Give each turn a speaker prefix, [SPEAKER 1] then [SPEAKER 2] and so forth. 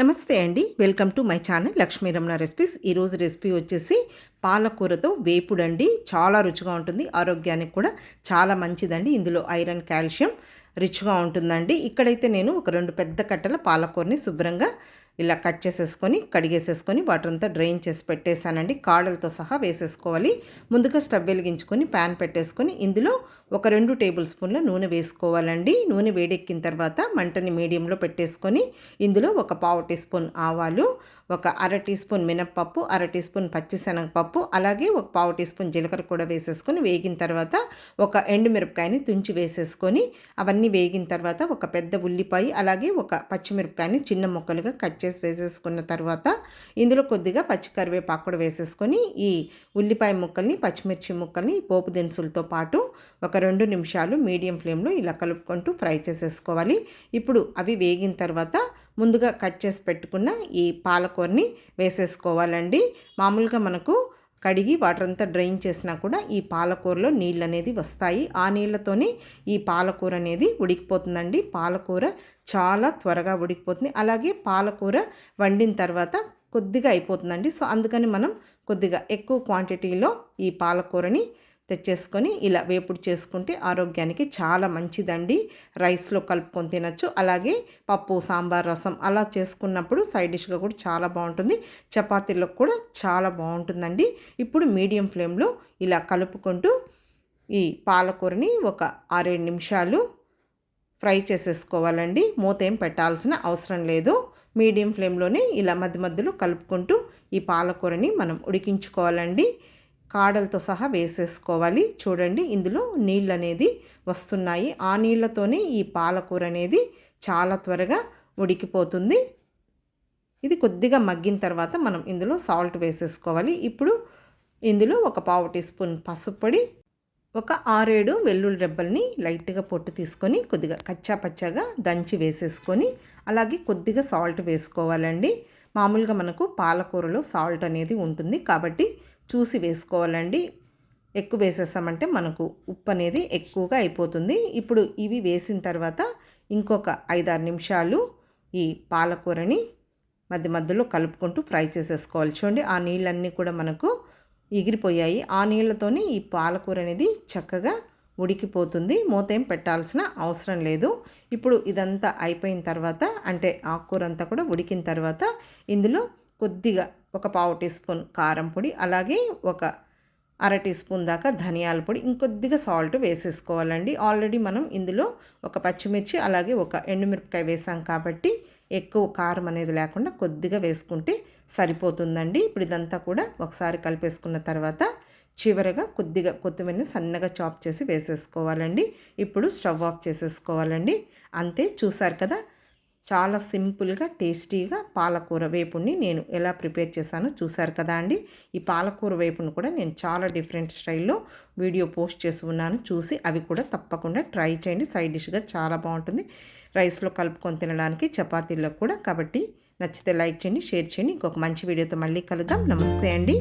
[SPEAKER 1] నమస్తే అండి. Welcome to my channel Lakshmi Ramana recipes. ఈరోజు రెసిపీ వచ్చేసి పాలకూరతో వేపుడు అండి. చాలా రుచిగా ఉంటుంది. ఆరోగ్యానికి కూడా చాలా మంచిదండి. ఇందులో ఐరన్ కాల్షియం రిచ్గా ఉంటుందండి. ఇక్కడైతే నేను ఒక రెండు పెద్ద కట్టల పాలకూరని శుభ్రంగా ఇలా కట్ చేసేసుకొని కడిగేసేసుకొని వాటర్ అంతా డ్రైన్ చేసి పెట్టేశానండి. కాడలతో సహా వేసేసుకోవాలి. ముందుగా స్టవ్ వెలిగించుకొని ప్యాన్ పెట్టేసుకొని ఇందులో ఒక రెండు టేబుల్ స్పూన్ల నూనె వేసుకోవాలండి. నూనె వేడెక్కిన తర్వాత మంటని మీడియంలో పెట్టేసుకొని ఇందులో ఒక పావు టీ స్పూన్ ఆవాలు ఒక అర టీ స్పూన్ మినప్పప్పు అర టీ స్పూన్ పచ్చిశనగపప్పు అలాగే ఒక పావు టీ స్పూన్ జీలకర్ర కూడా వేసేసుకొని వేగిన తర్వాత ఒక ఎండుమిరపకాయని తుంచి వేసేసుకొని అవన్నీ వేగిన తర్వాత ఒక పెద్ద ఉల్లిపాయ అలాగే ఒక పచ్చిమిరపకాయని చిన్న ముక్కలుగా కట్ చేసి వేసేసుకున్న తర్వాత ఇందులో కొద్దిగా పచ్చి కరివేపాకు కూడా వేసేసుకొని ఈ ఉల్లిపాయ ముక్కల్ని పచ్చిమిర్చి ముక్కల్ని పోపు దినుసులతో పాటు ఒక రెండు నిమిషాలు మీడియం ఫ్లేమ్లో ఇలా కలుపుకుంటూ ఫ్రై చేసేసుకోవాలి. ఇప్పుడు అవి వేగిన తర్వాత ముందుగా కట్ చేసి పెట్టుకున్న ఈ పాలకూరని వేసేసుకోవాలండి. మామూలుగా మనకు కడిగి వాటర్ అంతా డ్రైన్ చేసినా కూడా ఈ పాలకూరలో నీళ్ళు అనేది వస్తాయి. ఆ నీళ్ళతోనే ఈ పాలకూర అనేది ఉడికిపోతుందండి. పాలకూర చాలా త్వరగా ఉడికిపోతుంది. అలాగే పాలకూర వండిన తర్వాత కొద్దిగా అయిపోతుందండి. సో అందుకని మనం కొద్దిగా ఎక్కువ క్వాంటిటీలో ఈ పాలకూరని తెచ్చేసుకొని ఇలా వేపుడు చేసుకుంటే ఆరోగ్యానికి చాలా మంచిదండి. రైస్లో కలుపుకొని తినచ్చు. అలాగే పప్పు సాంబార్ రసం అలా చేసుకున్నప్పుడు సైడ్ డిష్గా కూడా చాలా బాగుంటుంది. చపాతీలకు కూడా చాలా బాగుంటుందండి. ఇప్పుడు మీడియం ఫ్లేమ్లో ఇలా కలుపుకుంటూ ఈ పాలకూరని ఒక ఆరేడు నిమిషాలు ఫ్రై చేసేసుకోవాలండి. మూత ఏం పెట్టాల్సిన అవసరం లేదు. మీడియం ఫ్లేమ్లోనే ఇలా మధ్య మధ్యలో కలుపుకుంటూ ఈ పాలకూరని మనం ఉడికించుకోవాలండి. కాడలతో సహా వేసేసుకోవాలి. చూడండి ఇందులో నీళ్ళు అనేది వస్తున్నాయి. ఆ నీళ్ళతోనే ఈ పాలకూర అనేది చాలా త్వరగా ఉడికిపోతుంది. ఇది కొద్దిగా మగ్గిన తర్వాత మనం ఇందులో సాల్ట్ వేసేసుకోవాలి. ఇప్పుడు ఇందులో ఒక పావు టీ స్పూన్ పసుపు పొడి ఒక ఆరేడు వెల్లుల్లి రెబ్బల్ని లైట్గా పొట్టు తీసుకొని కొద్దిగా కచ్చా పచ్చాగా దంచి వేసేసుకొని అలాగే కొద్దిగా సాల్ట్ వేసుకోవాలండి. మామూలుగా మనకు పాలకూరలో సాల్ట్ అనేది ఉంటుంది. కాబట్టి చూసి వేసుకోవాలండి. ఎక్కువ వేసేసామంటే మనకు ఉప్పు అనేది ఎక్కువగా అయిపోతుంది. ఇప్పుడు ఇవి వేసిన తర్వాత ఇంకొక ఐదారు నిమిషాలు ఈ పాలకూరని మధ్య మధ్యలో కలుపుకుంటూ ఫ్రై చేసేసుకోవాలి. చూడండి ఆ నీళ్ళన్నీ కూడా మనకు ఎగిరిపోయాయి. ఆ నీళ్ళతోనే ఈ పాలకూర అనేది చక్కగా ఉడికిపోతుంది మూత ఏం పెట్టాల్సిన అవసరం లేదు. ఇప్పుడు ఇదంతా అయిపోయిన తర్వాత అంటే ఆకుకూర అంతా కూడా ఉడికిన తర్వాత ఇందులో కొద్దిగా ఒక పావు టీ స్పూన్ కారం పొడి అలాగే ఒక అర టీ స్పూన్ దాకా ధనియాల పొడి ఇంకొద్దిగా సాల్ట్ వేసేసుకోవాలండి. ఆల్రెడీ మనం ఇందులో ఒక పచ్చిమిర్చి అలాగే ఒక ఎండుమిరపకాయ వేసాం కాబట్టి ఎక్కువ కారం అనేది లేకుండా కొద్దిగా వేసుకుంటే సరిపోతుందండి. ఇప్పుడు ఇదంతా కూడా ఒకసారి కలిపేసుకున్న తర్వాత చివరగా కొద్దిగా కొత్తిమీరని సన్నగా చాప్ చేసి వేసేసుకోవాలండి. ఇప్పుడు స్టవ్ ఆఫ్ చేసేసుకోవాలండి. అంతే చూసారు కదా? చాలా సింపుల్గా టేస్టీగా పాలకూర వేపుని నేను ఎలా ప్రిపేర్ చేశానో చూసారు కదా అండి. ఈ పాలకూర వేపుని కూడా నేను చాలా డిఫరెంట్ స్టైల్లో వీడియో పోస్ట్ చేసి ఉన్నాను. చూసి అవి కూడా తప్పకుండా ట్రై చేయండి. సైడ్ డిష్గా చాలా బాగుంటుంది. రైస్లో కలుపుకొని తినడానికి చపాతీల్లో కూడా. కాబట్టి నచ్చితే లైక్ చేయండి షేర్ చేయండి. ఇంకొక మంచి వీడియోతో మళ్ళీ కలుద్దాం. నమస్తే అండి.